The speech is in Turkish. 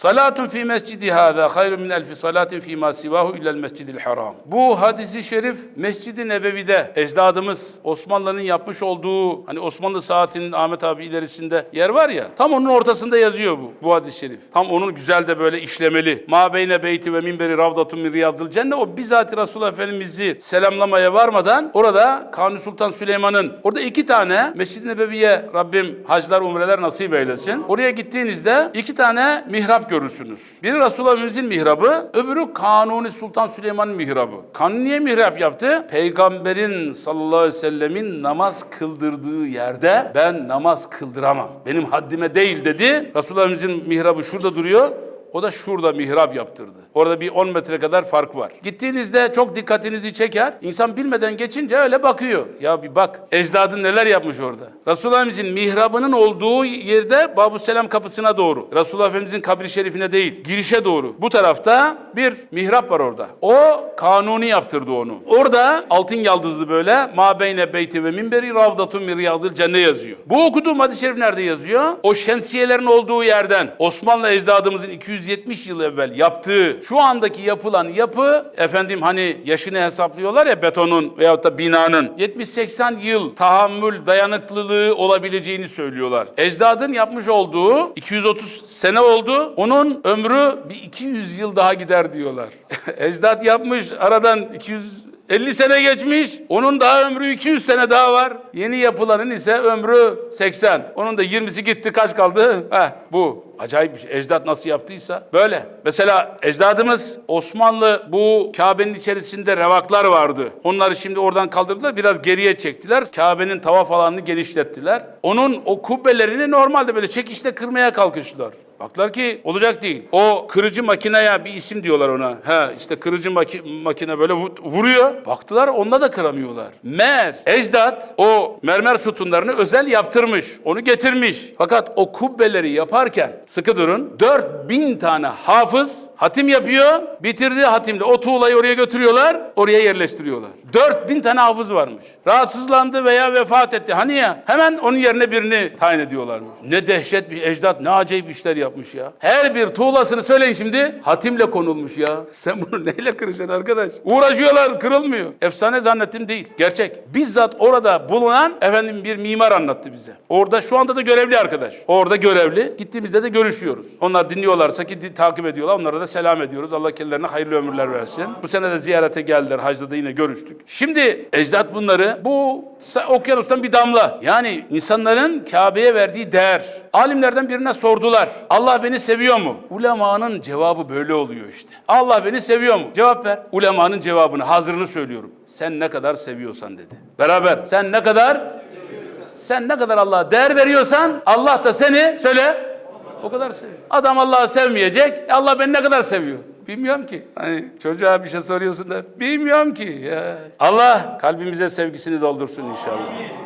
Salatun fi mescidi hâzâ hayrun min elfi salatin fi mâ sivâhu illel mescidil haram. Bu hadisi şerif Mescid-i Nebevi'de ecdadımız Osmanlı'nın yapmış olduğu hani Osmanlı saatinin Ahmet abi ilerisinde yer var ya tam onun ortasında yazıyor bu bu hadis-i şerif. Tam onun güzel de böyle işlemeli. Ma beyne beyti ve minberi ravdatun min riyadil cennet o bizzat Resulullah Efendimiz'i selamlamaya varmadan orada Kanuni Sultan Süleyman'ın orada iki tane Mescid-i Nebevi'ye Rabbim haclar umreler nasip eylesin. Oraya gittiğinizde iki tane mihrap görürsünüz. Biri Resulullah mihrabı, öbürü Kanuni Sultan Süleyman'ın mihrabı. Kanuni niye mihrap yaptı? Peygamberin sallallahu aleyhi ve sellemin namaz kıldırdığı yerde ben namaz kıldıramam. Benim haddime değil dedi. Resulullah mihrabı şurada duruyor. O da şurada mihrap yaptırdı. Orada bir 10 metre kadar fark var. Gittiğinizde çok dikkatinizi çeker. İnsan bilmeden geçince öyle bakıyor. Ya bir bak ecdadın neler yapmış orada. Resulullah Efendimizin mihrabının olduğu yerde Babu Selam kapısına doğru. Resulullah Efendimizin kabri şerifine değil, girişe doğru. Bu tarafta bir mihrap var orada. O kanuni yaptırdı onu. Orada altın yaldızlı böyle ma beyne beyti ve minberi ravdatun min riyadil cennet yazıyor. Bu okuduğum hadis-i şerif nerede yazıyor? O şemsiyelerin olduğu yerden Osmanlı ecdadımızın 270 yıl evvel yaptığı şu andaki yapılan yapı efendim hani yaşını hesaplıyorlar ya betonun veyahut da binanın 70-80 yıl tahammül dayanıklılığı olabileceğini söylüyorlar. Ecdadın yapmış olduğu 230 sene oldu. Onun ömrü bir 200 yıl daha gider diyorlar. Ecdat yapmış aradan 200 50 sene geçmiş. Onun daha ömrü 200 sene daha var. Yeni yapılanın ise ömrü 80. Onun da 20'si gitti kaç kaldı? Heh, bu. Acayip bir şey. Ecdat nasıl yaptıysa böyle. Mesela ecdadımız Osmanlı bu Kabe'nin içerisinde revaklar vardı. Onları şimdi oradan kaldırdılar biraz geriye çektiler. Kabe'nin tavaf alanını genişlettiler. Onun o kubbelerini normalde böyle çekişle kırmaya kalkıştılar. Baklar ki olacak değil. O kırıcı makineye bir isim diyorlar ona. Ha işte kırıcı maki- makine böyle vu- vuruyor. Baktılar onda da kıramıyorlar. Mer, ecdat o mermer sütunlarını özel yaptırmış. Onu getirmiş. Fakat o kubbeleri yaparken sıkı durun 4000 tane hafız hatim yapıyor. Bitirdiği hatimle o tuğlayı oraya götürüyorlar. Oraya yerleştiriyorlar. 4000 tane hafız varmış. Rahatsızlandı veya vefat etti. Hani ya hemen onun yerine birini tayin ediyorlarmış. Ne dehşet bir ecdat ne acayip işler yapmış ya. Her bir tuğlasını söyleyin şimdi hatimle konulmuş ya. Sen bunu neyle kıracaksın arkadaş? Uğraşıyorlar kırılmıyor. Efsane zannettim değil. Gerçek. Bizzat orada bulunan efendim bir mimar anlattı bize. Orada şu anda da görevli arkadaş. Orada görevli. Gittiğimizde de görüşüyoruz. Onlar dinliyorlarsa ki takip ediyorlar. Onlara da selam ediyoruz. Allah kendilerine hayırlı ömürler versin. Bu sene de ziyarete geldiler. Hacda da yine görüştük. Şimdi ecdat bunları bu okyanustan bir damla. Yani insanların Kabe'ye verdiği değer. Alimlerden birine sordular. Allah beni seviyor mu? Ulemanın cevabı böyle oluyor işte. Allah beni seviyor mu? Cevap ver. Ulemanın cevabını, hazırını söylüyorum. Sen ne kadar seviyorsan dedi. Beraber. Sen ne kadar sen ne kadar Allah'a değer veriyorsan Allah da seni söyle o kadar seviyor. Adam Allah'ı sevmeyecek. Allah beni ne kadar seviyor? Bilmiyorum ki. Hani çocuğa bir şey soruyorsun da bilmiyorum ki. Ya. Allah kalbimize sevgisini doldursun inşallah.